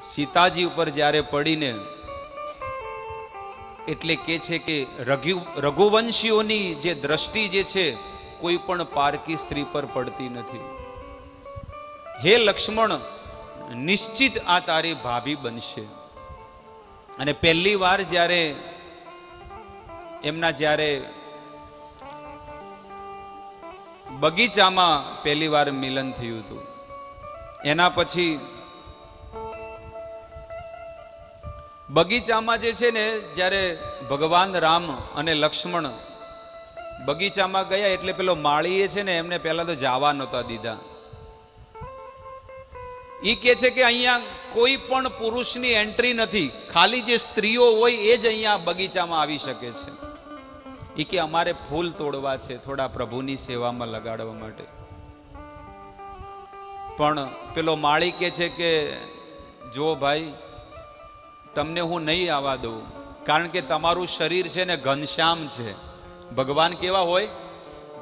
સીતાજી ઉપર જ્યારે પડીને એટલે કે છે કે રઘુ રઘુવંશીઓની જે દ્રષ્ટિ જે છે, કોઈ પણ પારકી સ્ત્રી પર પડતી નથી. હે લક્ષ્મણ, નિશ્ચિત આ તારી ભાભી બનશે. અને પહેલી વાર જ્યારે એમના જ્યારે બગીચામાં પહેલી વાર મિલન થયું હતું. એના પછી બગીચામાં જે છે ને, જ્યારે ભગવાન રામ અને લક્ષ્મણ બગીચામાં ગયા એટલે પેલો માળીએ છે ને, એમને પહેલાં તો જવા નહોતા દીધા. એ કે છે કે અહીંયા કોઈ પણ પુરુષની એન્ટ્રી નથી. ખાલી જે સ્ત્રીઓ હોય એ જ અહીંયા બગીચામાં આવી શકે છે. એ કે અમારે ફૂલ તોડવા છે, થોડા પ્રભુની સેવામાં લગાડવા માટે. પણ પેલો માળી કે છે કે, જો ભાઈ તમને હું નહીં આવવા દઉં. કારણ કે તમારું શરીર છે ને ઘનશ્યામ છે. ભગવાન કેવા હોય?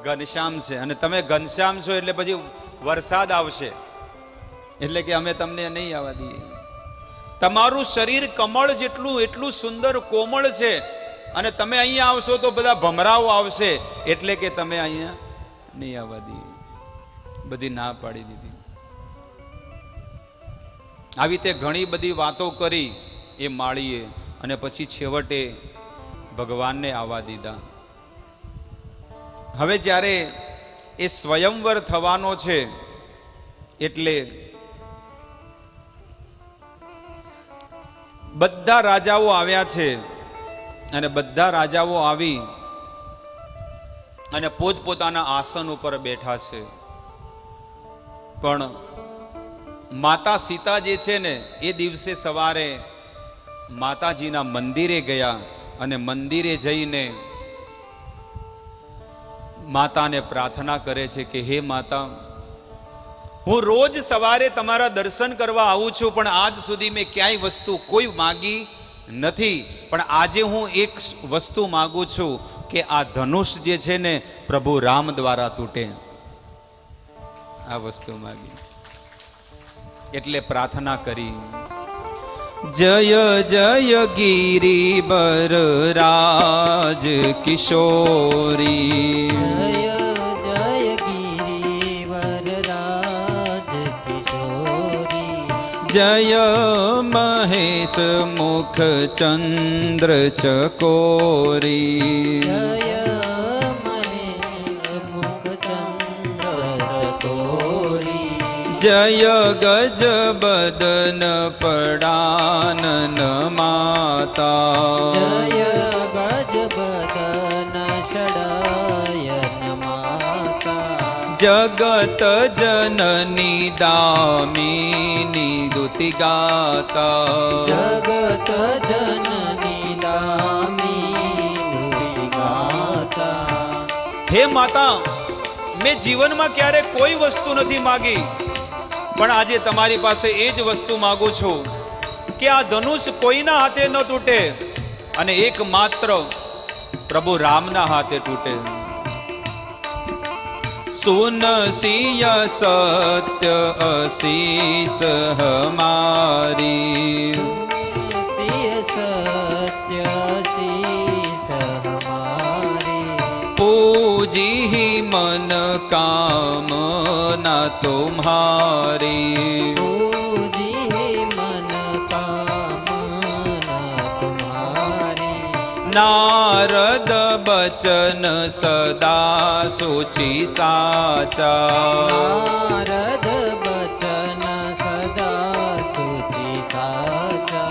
ઘનશ્યામ છે. અને તમે ઘનશ્યામ છો એટલે પછી વરસાદ આવશે. એટલે કે અમે તમને નહીં આવવા દઈએ. તમારું શરીર કમળ જેટલું, એટલું સુંદર, કોમળ છે. અને તમે અહીંયા આવશો તો બધા ભમરાઓ આવશે. એટલે કે તમે અહીંયા નહીં આવવા દઈએ. બધી ના પાડી દીધી. આવી રીતે ઘણી બધી વાતો કરી. એ માળીએ અને પછી છેવટે ભગવાનને આવવા દીધા. હવે જ્યારે એ સ્વયંવર થવાનો છે, એટલે બધા રાજાઓ આવ્યા છે અને બધા રાજાઓ આવી અને પોતપોતાના આસન ઉપર બેઠા છે. પણ માતા સીતા જે છે ને, એ દિવસે સવારે માતાજીના મંદિરે ગયા અને મંદિરે જઈને માતાને પ્રાર્થના કરે છે કે, હે માતા, હું રોજ સવારે તમારા દર્શન કરવા આવું છું, પણ આજ સુધી મેં ક્યાંય વસ્તુ કોઈ માગી નથી. પણ આજે હું એક વસ્તુ માગું છું કે આ ધનુષ જે છે ને, પ્રભુ રામ દ્વારા તૂટે. આ વસ્તુ માગી. એટલે પ્રાર્થના કરી. જય જય ગિરિબર રાજ કિશોરી. જય જય ગિરિવર રાજ કિશોરી. જય મહેશ મુખ ચંદ્ર ચકોરી. જય જય ગજ બદન પડાનન માતા. જય ગજ બદન ષડયન માતા. જગત જનની દામિની દુતિ ગાતા. જગત જનની દામિની ગાતા. હે માતા મેં જીવનમાં ક્યારે કોઈ વસ્તુ નથી માગી. પણ આજે તમારી પાસે એ જ વસ્તુ માગું છું કે આ ધનુષ કોઈના હાથે ન તૂટે અને એકમાત્ર પ્રભુ રામના હાથે તૂટે. સુન સિય સત્ય અશીષ હમારી. પૂજી મન કામ मन कामना तुम्हारी पूजी मन कामना तुम्हारी नारद बचन सदा सुचि साचा नारद बचन सदा सुचि साचा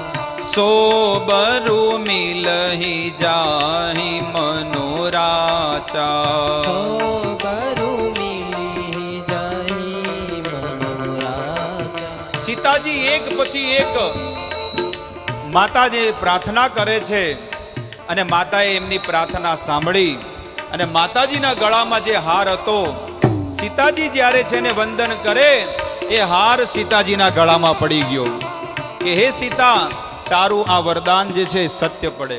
सोबरु मिलहि जाहि मनुराचा પછી એક માતાજી પ્રાર્થના કરે છે અને માતાએ એમની પ્રાર્થના સાંભળી અને માતાજીના ગળામાં જે હાર હતો, સીતાજી જ્યારે છે ને વંદન કરે, એ હાર સીતાજીના ગળામાં પડી ગયો કે, હે સીતા, તારું આ વરદાન જે છે સત્ય પડે.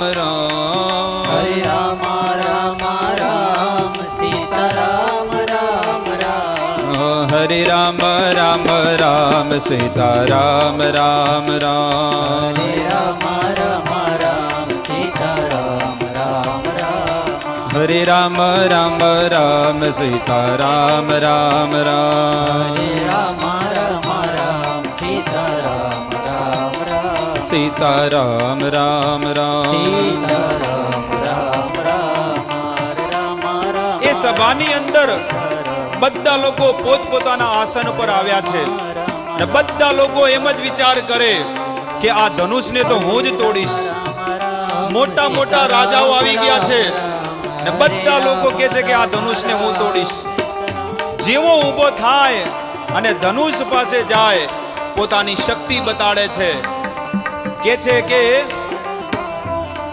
હરે રામ રામ રામ સીતા રામ રામ રામ હરે રામ રામ રામ સીતા રામ રામ રામ હરે રામ રામ રામ સીતા રામ રામ રામ હરે રામ રામ રામ સીતા રામ રામ રામ સીતા રામ રામ રામ સીતા રામ રામ રામ રામ રામ એ સભાની અંદર બધા લોકો પોતપોતાના આસન પર આવ્યા છે. ને બધા લોકો એમ જ વિચાર કરે કે આ ધનુષને તો હું જ તોડીશ. મોટા મોટા રાજાઓ આવી ગયા છે. ને બધા લોકો કહે છે કે આ ધનુષને હું તોડીશ. જેવો ઊભો થાય અને ધનુષ પાસે જાય, પોતાની શક્તિ બતાડે છે. કે છે કે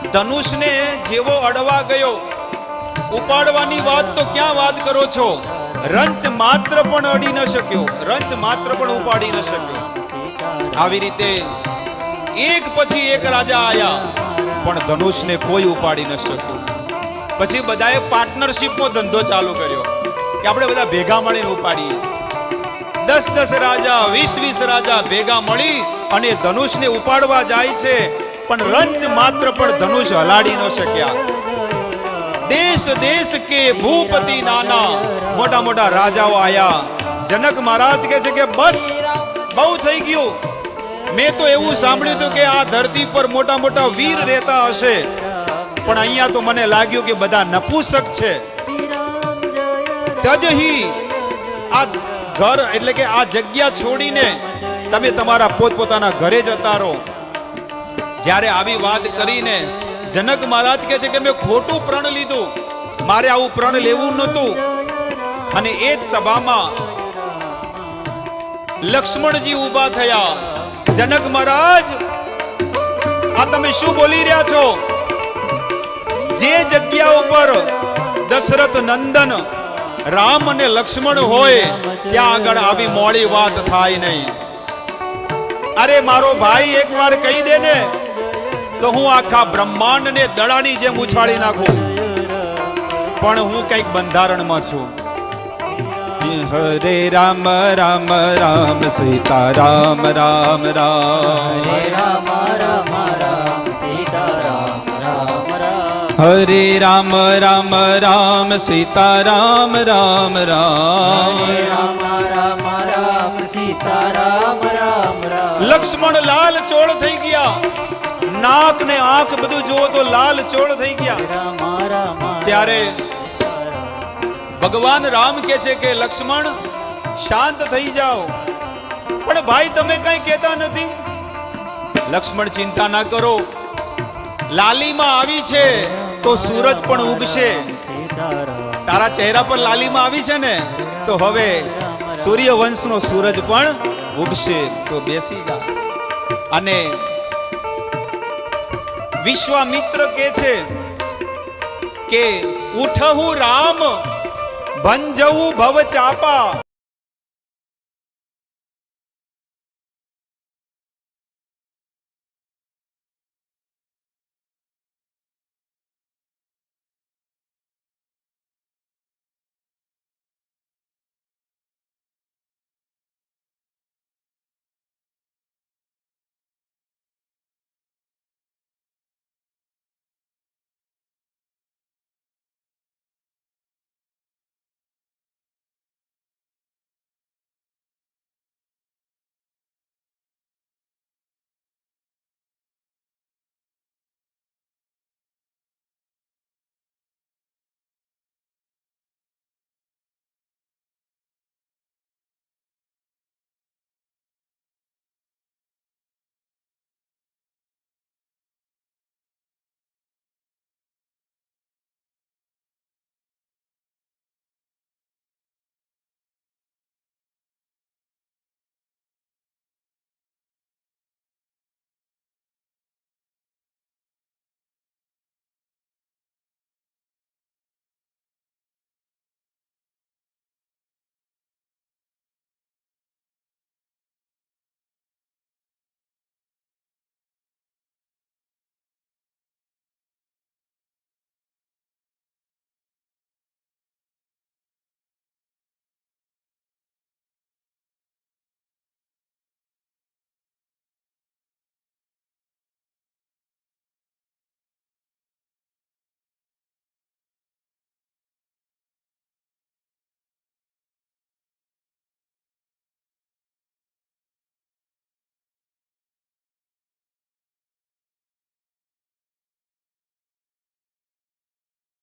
ધનુષને જેવો અડવા ગયો, ઉપાડવાની વાત તો ક્યાં વાત કરો છો? રંચ માત્ર પણ અડી ન શક્યો, રંચ માત્ર પણ ઉપાડી ન શક્યો. આવી રીતે એક પછી એક રાજા આયા, પણ ધનુષને કોઈ ઉપાડી ન શક્યું. પછી બધાએ પાર્ટનરશિપનો ધંધો ચાલુ કર્યો, કે આપણે બધા ભેગા મળીને ઉપાડીએ. દસ દસ રાજા, વીસ વીસ રાજા ભેગા મળી અને ધનુષને ઉપાડવા જાય છે, પણ રંચ માત્ર પણ ધનુષ હલાડી ન શક્યા. દેશ દેશ કે ભૂપતિ નાના. મોટા મોટા રાજાઓ આયા. જનક મહારાજ કહે છે કે બસ, બહુ થઈ ગયું. મેં તો એવું સાંભળ્યું હતું કે આ ધરતી પર મોટા મોટા વીર રહેતા હશે. પણ અહીંયા તો મને લાગ્યું કે બધા નપુસક છે. તજહી આ ઘર એટલે કે આ જગ્યા છોડીને તમે તમારા પોતપોતાના ઘરે જતા રહો. જ્યારે આવી વાત કરીને જનક મહારાજ કહે છે કે મેં ખોટું પ્રણ લીધું. મારે આવું પ્રણ લેવું નહોતું. અને એ જ સભામાં લક્ષ્મણજી ઊભા થયા. જનક મહારાજ, આ તમે શું બોલી રહ્યા છો? જે જગ્યા ઉપર દશરથ નંદન, રામ અને લક્ષ્મણ હોય, ત્યાં આગળ આવી મોડી વાત થાય નહીં. અરે મારો ભાઈ એકવાર કહી દે ને. તો હું આખા બ્રહ્માંડને દડાની જેમ ઉછાળી નાખું. પણ હું કંઈક બંધારણમાં છું. હરે રામ રામ રામ સીતા રામ રામ. રામ હરે રામ રામ રામ સીતા રામ રામ. રામ હરે રામ રામ રામ સીતા રામ રામ. રામ હરે રામ રામ રામ સીતા રામ રામ રામ. લક્ષ્મણ લાલ ચોળ થઈ ગયા. નાક ને આંખ બધું જુઓ તો લાલ ચોળ થઈ ગયા. ત્યારે ભગવાન રામ કે છે કે લક્ષ્મણ શાંત થઈ જાઓ. પણ ભાઈ તમે કઈ કહેતા નથી. લક્ષ્મણ ચિંતા ના કરો. લાલીમાં આવી છે તો સૂરજ પણ ઉગશે. તારા ચહેરા પર લાલીમાં આવી છે ને તો હવે સૂર્યવંશનો સૂરજ પણ ઉગશે. તો બેસી જા. અને વિશ્વામિત્ર કે છે કે ઉઠવું રામ ભંજવું ભવ ચાપા.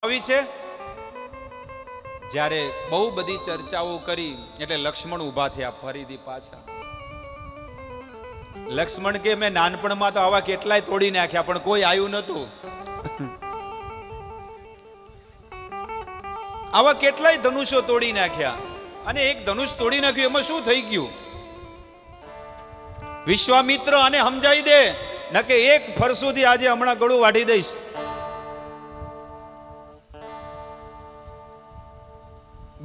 આવી છે? જ્યારે બહુ બધી ચર્ચાઓ કરી, એટલે લક્ષ્મણ ઊભા થયા ફરીથી પાછા. લક્ષ્મણ કે, મેં નાનપણમાં તો આવા કેટલાય તોડી નાખ્યા, પણ કોઈ આવ્યું નતું આવા કેટલાય ધનુષો તોડી નાખ્યા. અને એક ધનુષ તોડી નાખ્યું, એમાં શું થઈ ગયું? વિશ્વામિત્ર આને સમજાવી દે. ન કે એક ફરસુથી આજે હમણાં ગળું વાઢી દઈશ.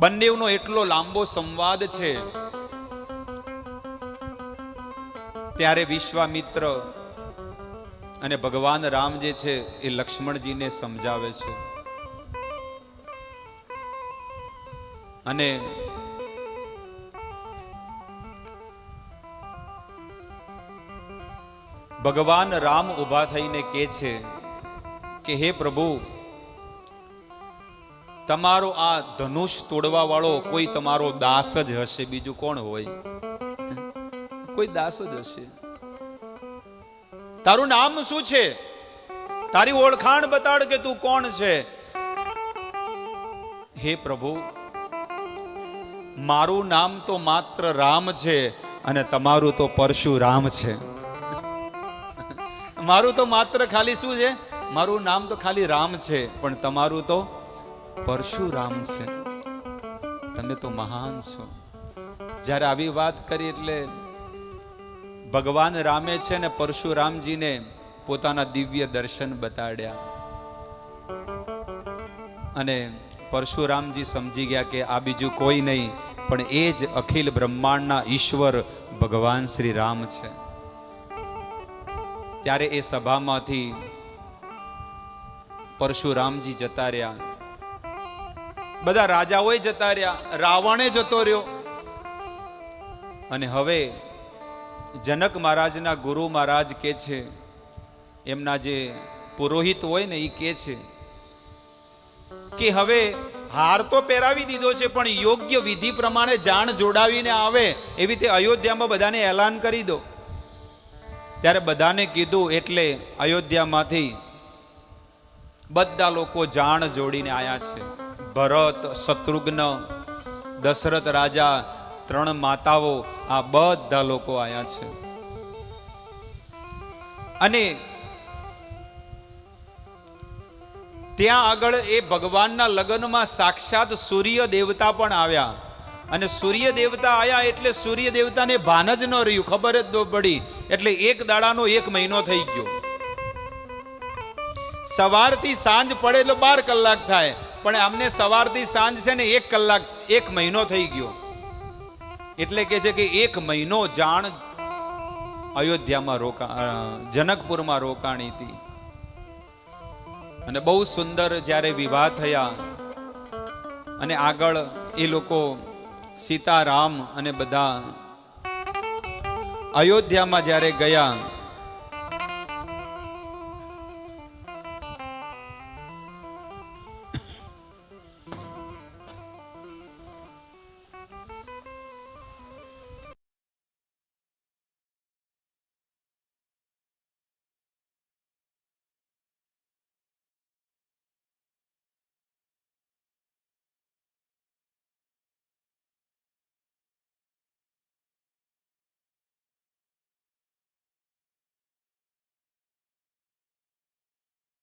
બંનેવનો એટલો લાંબો સંવાદ છે. ત્યારે વિશ્વામિત્ર અને ભગવાન રામ જે છે એ લક્ષ્મણજીને સમજાવે છે. અને ભગવાન રામ ઊભા થઈને કહે છે કે, હે પ્રભુ તમારો આ ધનુષ તોડવા વાળો કોઈ તમારો દાસ જ હશે? બીજું કોણ હોય? કોઈ દાસ જ હશે. તારું નામ શું છે? તારી ઓળખાણ બતાડ કે તું કોણ છે? હે પ્રભુ, મારું નામ તો માત્ર રામ છે અને તમારું તો પરશુરામ છે. મારું તો માત્ર ખાલી શું છે? મારું નામ તો ખાલી રામ છે, પણ તમારું તો પરશુરામ છે. તમે તો મહાન છો. જ્યારે આવી વાત કરી એટલે ભગવાન રામે છે ને પરશુરામજીને પોતાના દિવ્ય દર્શન બતાડ્યા. અને પરશુરામજી સમજી ગયા કે આ બીજું કોઈ નહીં, પણ એ જ અખિલ બ્રહ્માંડના ઈશ્વર ભગવાન શ્રી રામ છે. ત્યારે એ સભામાંથી પરશુરામજી જતા રહ્યા. બધા રાજાઓએ જતા રહ્યા, રાવણે જતો રહ્યો. અને હવે જનક મહારાજના ગુરુ મહારાજ કે છે, એમના જે પુરોહિત હોય ને એ કે છે કે હવે હાર તો પહેરાવી દીધો છે, પણ યોગ્ય વિધિ પ્રમાણે જાણ જોડાવીને આવે એવી રીતે અયોધ્યામાં બધાને એલાન કરી દો. ત્યારે બધાને કીધું એટલે અયોધ્યામાંથી બધા લોકો જાણ જોડીને આવ્યા છે. ભરત, શત્રુઘ્ન, દશરથ રાજા, ત્રણ માતાઓ આ બધા લોકો આવ્યા છે. અને ત્યાં આગળ એ ભગવાનના લગ્નમાં સાક્ષાત સૂર્ય દેવતા પણ આવ્યા. અને સૂર્ય દેવતા આવ્યા એટલે સૂર્ય દેવતાને ભાન જ ન રહ્યું, ખબર જ ન પડી. એટલે એક દાડાનો એક મહિનો થઈ ગયો. સવારથી સાંજ પડે એટલે બાર કલાક થાય. પણ અમને સવારથી સાંજ છે ને એક કલાક, એક મહિનો થઈ ગયો. એટલે કે છે કે એક મહિનો જાણ અયોધ્યામાં રોકા જનકપુરમાં રોકાણી હતી. અને બહુ સુંદર જ્યારે વિવાહ થયા અને આગળ એ લોકો સીતારામ અને બધા અયોધ્યામાં જ્યારે ગયા